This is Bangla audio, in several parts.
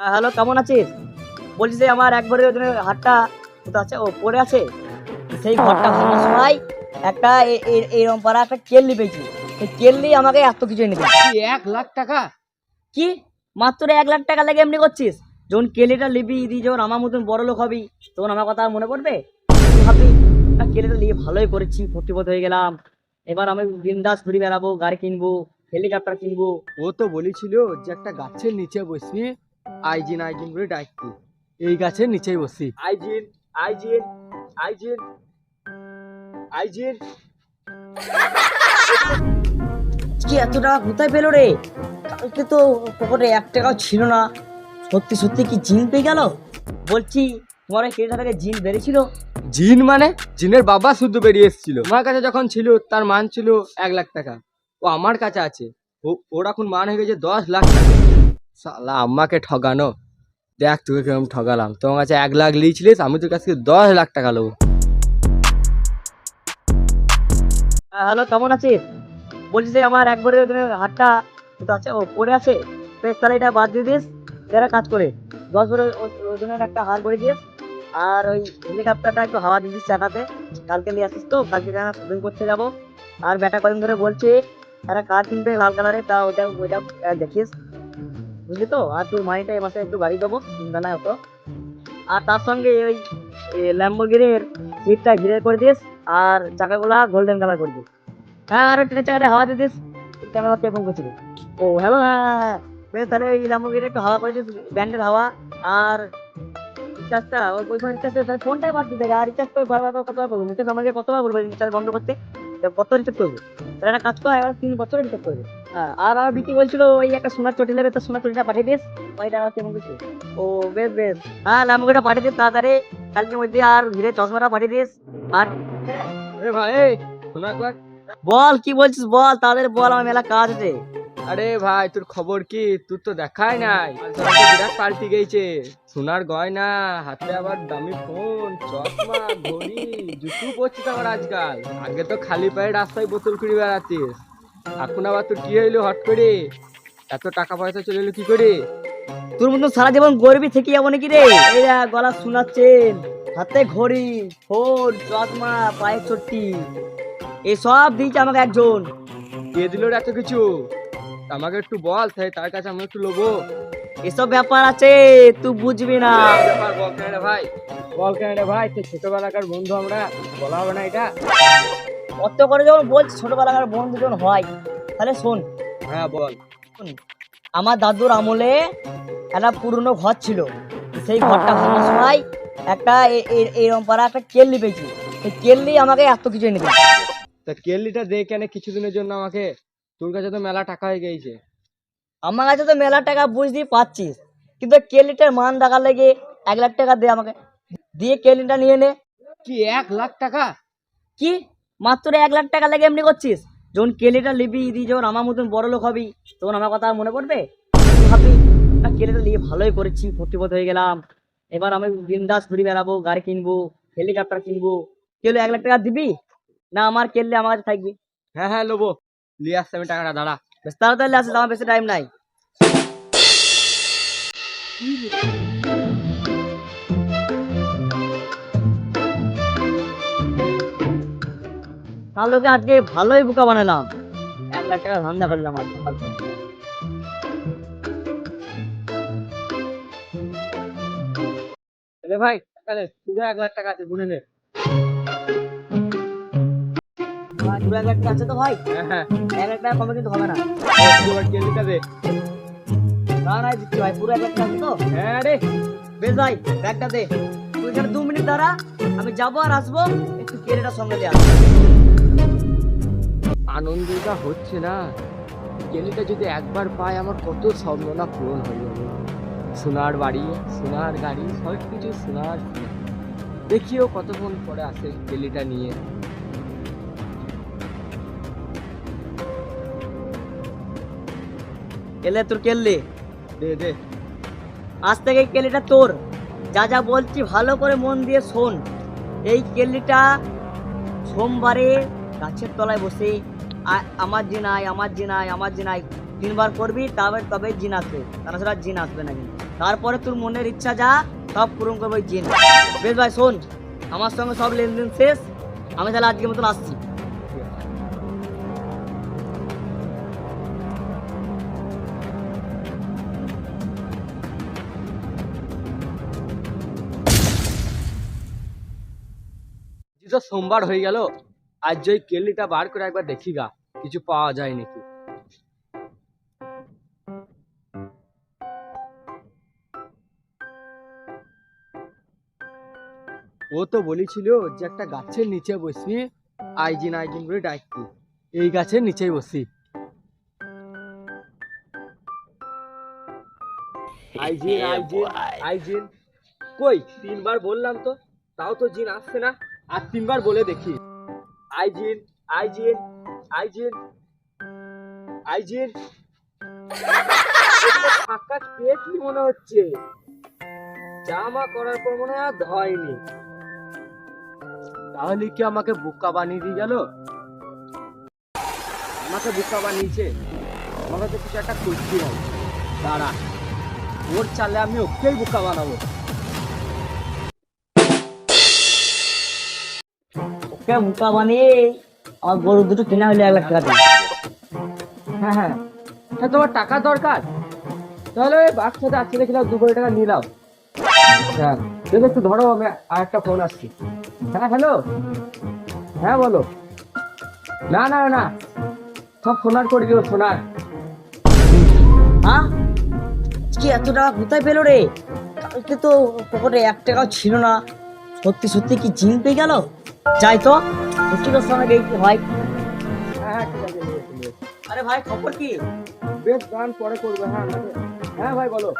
হ্যাঁ হ্যালো কেমন আছিস? বলছি যে আমার একবারে ওখানে হাটটা আছে? ও পড়ে আছে? সেই ঘরটা ভাঙার সময় একটা এরকম পারা একটা কেল্লি পেয়েছি। সেই কেল্লি আমাকে এত কিছু এনে দিয়েছে। এক লাখ টাকা? কি? মাত্র এক লাখ টাকা লাগে এমনি করছিস? যখন কেলিটা লিবি দি যখন আমার মতন বড় লোক হবি তখন আমার কথা মনে পড়বে? ভাবি কেলিটা নিয়ে ভালোই করেছি ফটিপত হয়ে গেলাম। এবার আমি বিন্দাস ঘুরে বেড়াবো গাড়ি কিনবো হেলিকপ্টার কিনবো। ও তো বলেছিল যে একটা গাছের নিচে বসবি আইজিন আইজিন করে ডাকতি এই গাছের নিচেই বসি। আইজিন আইজিন আইজিন আইজিন। কি এত টাকা কোথায় পেল রে? কালকে তো পকেটে এক টাকাও ছিল না। সত্যি সত্যি কি জিন পেয়ে গেল? বলছি তোমার ওই কেলিটা থেকে জিন বেড়েছিল জিন মানে? জিনের বাবা শুদ্ধ বেরিয়ে এসেছিল। আমার কাছে যখন ছিল তার মান ছিল এক লাখ টাকা। ও আমার কাছে আছে। ও ওর এখন মান হয়ে গেছে দশ লাখ টাকা। সালা আম্মাকে ঠগানো। দেখ তোকে কীরকম ঠগালাম। তোমার কাছে এক লাখ লিয়েছিলিস, আমি তোর কাছ থেকে দশ লাখ টাকা নেব হ্যালো, কেমন আছিস? বলছি যে আমার একবারে কোথায় আছে, ও পড়ে আছে। তাহলে এটা বাদ দিয়ে দিস এরা কাজ করে। দশ বছর ওজনের একটা হার করে দিস, আর ওই হেলিকপ্টারটা একটু হাওয়া দিয়ে দিস চাকাতে। কালকে নিয়ে আসিস তো, কালকে কেন শুটিং করতে যাব। আর ব্যাটা কদিন ধরে বলছে, একটা কার কিনবে লাল কালারের, তা ওটা ওইটা দেখিস। বুঝলি তো? আর তোর মানিটা এই মাসে একটু গাড়ি দেবো চিন্তা নাই অত আর তার সঙ্গে ওই ল্যাম্বোগিরির সিটটা ঘিরে করে দিস আর চাকাগুলা গোল্ডেন কালার করে দিস। হ্যাঁ আর ট্রেনের চাকাটা হাওয়া দিয়ে দিস ক্যামেরা ফোন করছিল। ও হ্যাঁ হ্যাঁ, হ্যাঁ। বেশ তাহলে ওই ল্যাম্বোগিরি একটু হাওয়া করে দিস ব্যান্ডের হাওয়া। আর রিচার্জটা ওই ওইখানে রিচার্জ তাহলে ফোনটাই বাদ দিতে আর রিচার্জ করে কতবার করব রিচার্জ আমাকে কতবার বলব? রিচার্জ বন্ধ করতে? কত রিচার্জ করব? তাহলে একটা কাজ কর এবার তিন বছর রিচার্জ করবে আর আর বিকি বলছিল ওই একটা সোনার চটি নেবে তো সোনার চটিটা পাঠিয়ে দিস। ওইটা কেমন কিছু ও বেশ বেশ। হ্যাঁ ল্যাম্বোগিরিটা পাঠিয়ে দিস তাড়াতাড়ি। কালকের মধ্যে আর ঘিরে চশমাটা পাঠিয়ে দিস। আর এ ভাই বল কি বলছিস বল? তাদের বল আমার মেলা কাজ আছে। আরে ভাই তোর খবর কি? তোর তো দেখাই নাই। বিরাট পাল্টি গেছে সোনার গয়না হাতে আবার দামি ফোন চশমা ঘড়ি জুতো পরছিস আবার আজকাল। আগে তো খালি পায়ে রাস্তায় বোতল কুড়ি বেড়াতিস। এখন আবার তোর কি হইল হট করে? এত টাকা পয়সা চলে এলো কি করে? তোর মতন সারা জীবন গরিবি থেকে যাব নাকি রে? দেখ, গলা শোনাচ্ছেন। হাতে ঘড়ি ফোন চশমা পায়ের চট্টি এসব দিয়েছে আমাকে একজন। কে দিল রে এত কিছু? আমাকে একটু বল তাই তার কাছে আমি একটু লোবো। এসব ব্যাপার আছে তুই বুঝবি না। ব্যাপার বল কেন রে ভাই? বল কেন রে ভাই তুই ছোটবেলাকার বন্ধু আমরা বলা হবে না এটা। অত করে যখন বলছি ছোটবেলাকার বন্ধু যখন হয় তাহলে শোন। হ্যাঁ বল। আমার দাদুর আমলে একটা পুরনো ঘর ছিল। সেই ঘরটা ভাঙার সময় একটা এ- এ- এরকম পারা একটা কেল্লি পেয়েছি। সেই কেল্লি আমাকে এত কিছু এনে দিয়েছে। তা কেল্লিটা দে কেন কিছুদিনের জন্য আমাকে। তোর কাছে তো মেলা টাকা হয়ে গেছে আমার কাছে তো মেলা টাকা বুঝতেই পারছিস। কিন্তু কেলিটার মান দেখার লেগে এক লাখ টাকা দে আমাকে। দিয়ে কেলিটা নিয়ে নে। কি এক লাখ টাকা? কি? মাত্র এক লাখ টাকা লেগে এমনি করছিস? যখন কেলেটা নিবি দি যখন আমার মতন বড় লোক হবি তখন আমার কথা আর মনে পড়বে? ভাবি না কেলিটা নিয়ে ভালোই করেছি ফটিপত হয়ে গেলাম। এবার আমি বিন্দাস ঘুরে বেড়াবো গাড়ি কিনবো হেলিকপ্টার কিনবো। কেলে এক লাখ টাকা দিবি? না আমার কেললে আমার কাছে থাকবি? হ্যাঁ হ্যাঁ লোবো নিয়ে আসতে আমি টাকাটা দাঁড়া। বেশ তাড়াতাড়ি আসিস আমার বেশি টাইম নাই। ওকে আজকে ভালোই বোকা বানালাম। এক লাখ টাকা ধান্দা করলাম আজকে। রে ভাই তাহলে শুধু এক লাখ টাকা আছে গুনে নে। এক লাখ টাকা আছে তো ভাই। হ্যাঁ হ্যাঁ। এক লাখ টাকা কমে কিন্তু হবে না। দিচ্ছি ভাই পুরো এক লাখ টাকা আছে তো। হ্যাঁ রে। বেশ ভাই ব্যাগটা দে। তুই এখানে দু মিনিট দাঁড়া আমি যাব আর আসব একটু কেরেটা সঙ্গে দিয়ে আসব আনন্দটা হচ্ছে না। কেলিটা যদি একবার পাই আমার কত স্বপ্ন না পূরণ হয়ে যাবে। সোনার বাড়ি সোনার গাড়ি সব কিছু সোনার দেখিও কতক্ষণ পরে আসে কেলিটা নিয়ে। কেলে তোর কেললে? দে দে। আজ থেকে কেলিটা তোর। যা যা বলছি ভালো করে মন দিয়ে শোন। এই কেলিটা সোমবারে গাছের তলায় বসে আমার জিন আয় আমার জিন আয় আমার জিন আয় তিনবার করবি, তবে তবে জিন আসবে। তাছাড়া জিন আসবে না কিন্তু। তারপরে তোর মনের ইচ্ছা যা, সব পূরণ করব জিন। বেশ ভাই, শোন, আমার সঙ্গে সব লেনদেন শেষ। আমি তাহলে আজকের মতন আসছি। সোমবার হয়ে গেল। আজ ওই কেলিটা বার করে একবার দেখি গা কিছু পাওয়া যায় নাকি? ও তো বলেছিল যে একটা গাছের নিচে বসি আইজিন আইজিন করে ডাকতি। এই গাছের নিচেই বসি। আইজিন আইজিন আইজিন। কই তিনবার বললাম তো তাও তো জিন আসছে না? আর তিনবার বলে দেখি। আইজিন আইজিন আইজিন আইজিন। ফাঁকা পেটলি মনে হচ্ছে। জামা করার পর মনে হয় ধয়নি তাহলে কি আমাকে বুকা বানিয়ে দিয়ে গেল? আমাকে বুকা বানিয়েছে? আমাকে তো কিছু একটা করতে হবে। দাঁড়া, ওর চালে আমি ওকেই বুকা বানাবো। ওকে মুখা বানিয়ে আমার গরু দুটো কেনা হলে এক লাখ টাকা দিই হ্যাঁ হ্যাঁ। হ্যাঁ তোমার টাকা দরকার? তাহলে বাক্সাতে আজকে দেখলাম দু কোটি টাকা নিলাম হ্যাঁ ঠিক একটু ধরো, আমি আর একটা ফোন আসছি। হ্যাঁ হ্যালো হ্যাঁ বলো। না না না। সব সোনার করে দিও সোনার। হ্যাঁ কি এত টাকা কোথায় পেল রে? কালকে তো পকেটে এক টাকাও ছিল না। সত্যি সত্যি কি জিন পেয়ে গেল? যাই তো উচিতের সঙ্গে দেখতে হয় হ্যাঁ। হ্যাঁ ঠিক আছে। আরে ভাই খবর কি? বেশ গান পরে করবে হ্যাঁ হ্যাঁ ভাই বলো।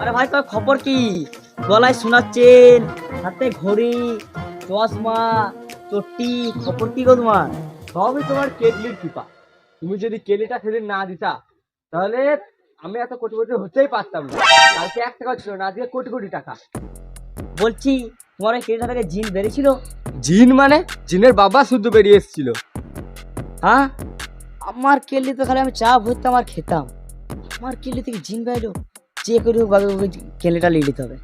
আরে ভাই তোর খবর কি? গলায় শোনাচ্ছেন হাতে ঘড়ি চশমা চটি খবর কি গো তোমার? সবই তোমার কেটলির কৃপা। তুমি যদি কেলিটা সেদিন না দিতা তাহলে আমি এত কোটি কোটি হতেই পারতাম না। কালকে এক টাকা ছিল না আজকে কোটি কোটি টাকা। বলছি তোমার ওই কেরিটা থেকে জিন বেরিয়েছিল? জিন মানে? জিনের বাবা শুদ্ধ বেরিয়ে এসেছিল। হ্যাঁ? আমার কেলি তো খালি আমি চা ভরতাম আর খেতাম। আমার কেলি থেকে জিন বাইলো যে করে হোক ওই কেলিটা নিয়ে নিতে হবে।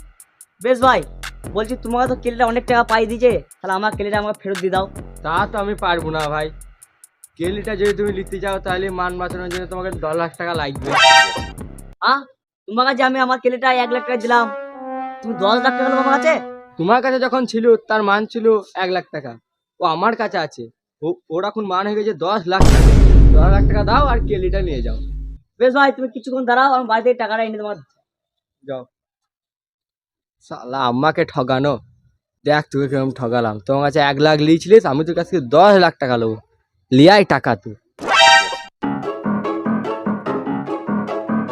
বেশ ভাই বলছি তোমাকে তো কেলিটা অনেক টাকা পাই দিয়েছে। তাহলে আমার কেলিটা আমাকে ফেরত দিয়ে দাও। তা তো আমি পারব না ভাই। কেলিটা যদি তুমি নিতে যাও তাহলে মান বাঁচানোর জন্য তোমাকে দশ লাখ টাকা লাগবে। হ্যাঁ তোমার কাছে আমি আমার কেলিটা এক লাখ টাকা দিলাম। তুমি দশ লাখ টাকা নেব আমার কাছে? তোমার কাছে যখন ছিল তার মান ছিল এক লাখ টাকা। ও আমার কাছে আছে। ও ওর এখন মান হয়ে গেছে দশ লাখ টাকা। দশ লাখ টাকা দাও আর কেলিটা নিয়ে যাও। বেশ ভাই তুমি কিছুক্ষণ দাঁড়াও আমার বাড়ি থেকে টাকাটা এনে তোমার যাও। সালা আম্মাকে ঠগানো। দেখ তোকে কীরকম ঠগালাম। তোমার কাছে এক লাখ লিয়েছিলিস আমি তোর কাছ থেকে দশ লাখ টাকা নেব লিয়াই টাকা তুই।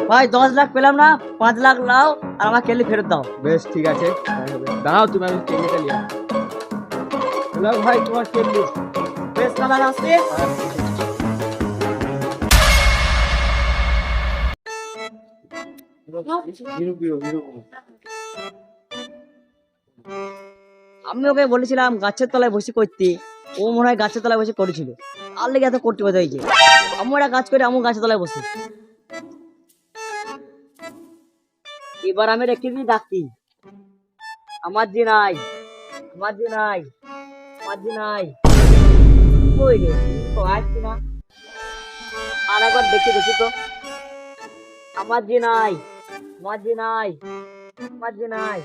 ভাই দশ লাখ পেলাম না পাঁচ লাখ লাও আর আমার কেলি ফেরত দাও। বেশ ঠিক আছে। দাঁড়াও, তুমি আমি কেলিটা লিয়া হ্যালো ভাই, তোমার কেলি বেশ দাদা আসছে। আমি ওকে বলেছিলাম গাছের তলায় বসে করতে। ও মনে হয় গাছের তলায় বসে করেছিল। আর লেগে এত করতে বোঝা হয়েছে। আমি একটা কাজ করি আমি গাছের তলায় বসে। এবার আমি রেখে দিই ডাকতি আমার যে নাই, আমার যে নাই, আমার যে নাই। কই রে তো আসছি না? আর একবার দেখে, দেখি তো। আমার যে নাই, আমার যে নাই, আমার যে নাই।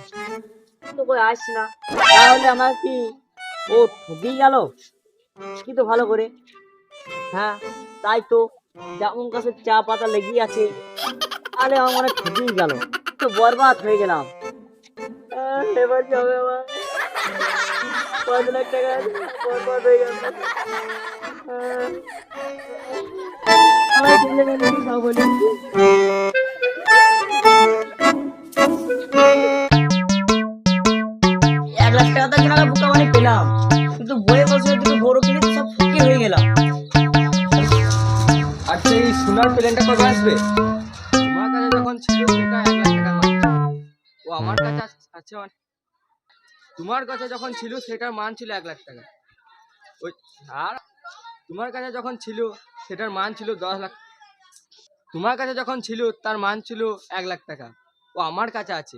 তো কই আসছি না। তাহলে আমার কি? ও ঠকেই গেল। কি তো ভালো করে। হ্যাঁ তাই তো। যেমন কাছে চা পাতা লেগেই আছে। তাহলে আমার ঠকেই গেল। তো বরবাদ হয়ে গেলাম। আহ, এবার কি হবে আমার পাঁচ লাখ টাকা বরবাদ হয়ে গেল আহ, মানে তোমার কাছে যখন ছিল সেটার মান ছিল এক লাখ টাকা। ওই, আর তোমার কাছে যখন ছিল সেটার মান ছিল দশ লাখ তোমার কাছে যখন ছিল তার মান ছিল এক লাখ টাকা। ও আমার কাছে আছে।